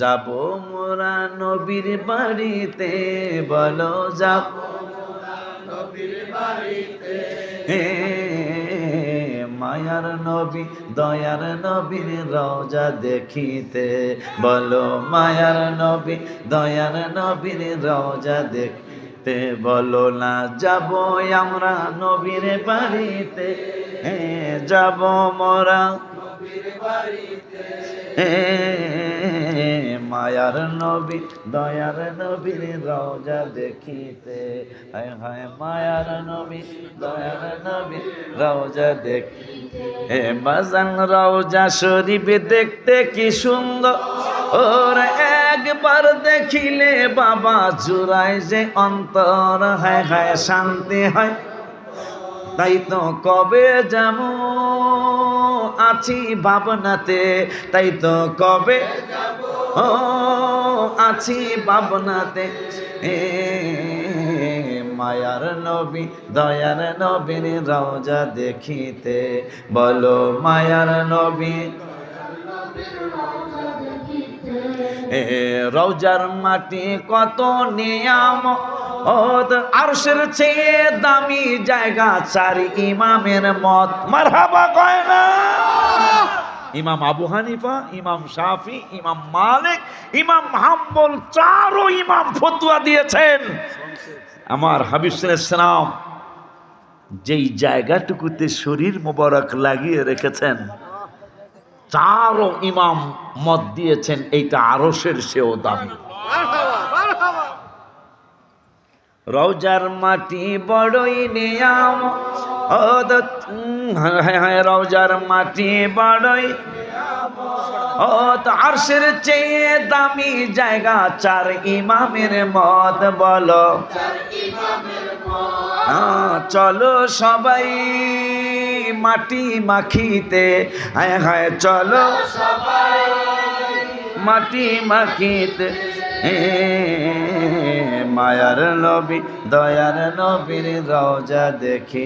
যাব মোরা নবীর বাড়িতে, বলো যাব হে মায়ার নবী, দয়ার নবীর রওজা দেখিতে, বলো মায়ার নবী, দয়ার নবীর রওজা দেখতে, বলো না যাব আমরা নবীর বাড়িতে। যাব মোরা হে মায়ার নবী, দয়ার নবীর রওজা দেখিতে। হায় হায় মায়ার নবী, দয়ার নবী রওজা দেখ হে বাজান রওজা শরীফ দেখতে কি সুন্দর। ওর একবার দেখিলে বাবা জুড়ায় যে অন্তর। হায় হায় শান্তি হয়। তাই তো কবে যাব? আছি ভাবনাতে। তাই তো কবে ও আছি ভাবনাতে। মায়ার নবী, দয়ার নবীর রওজা দেখিতে। বলো মায়ার নবী, এ রওজার মাটি কত নিয়াম আরশের চেয়ে দামি জায়গা চারি ইমামের মত। মারহাবা কয় না। ইমাম আবু হানিফা, ইমাম শাফি, ইমাম মালিক, ইমাম হাম্বল চারও ইমাম ফতুয়া দিয়েছেন। আমার হাবিব ইসলাম যেই জায়গাটুকুতে শরীর মোবারক লাগিয়ে রেখেছেন চারও ইমাম মত দিয়েছেন, এইটা আরসের সেও দামি রওজার মাটি বড়ই নিয়াম হ্যাঁ রওজার মাটি বড়ই। ও তো আরশের চেয়ে দামি জায়গা, চার ইমামের মত বলো। চলো সবাই মাটি মাখিতে। হায় হায়, চলো মাটি মাখিতে। মায়ার নবী, দয়ার নবীর রওজা দেখি।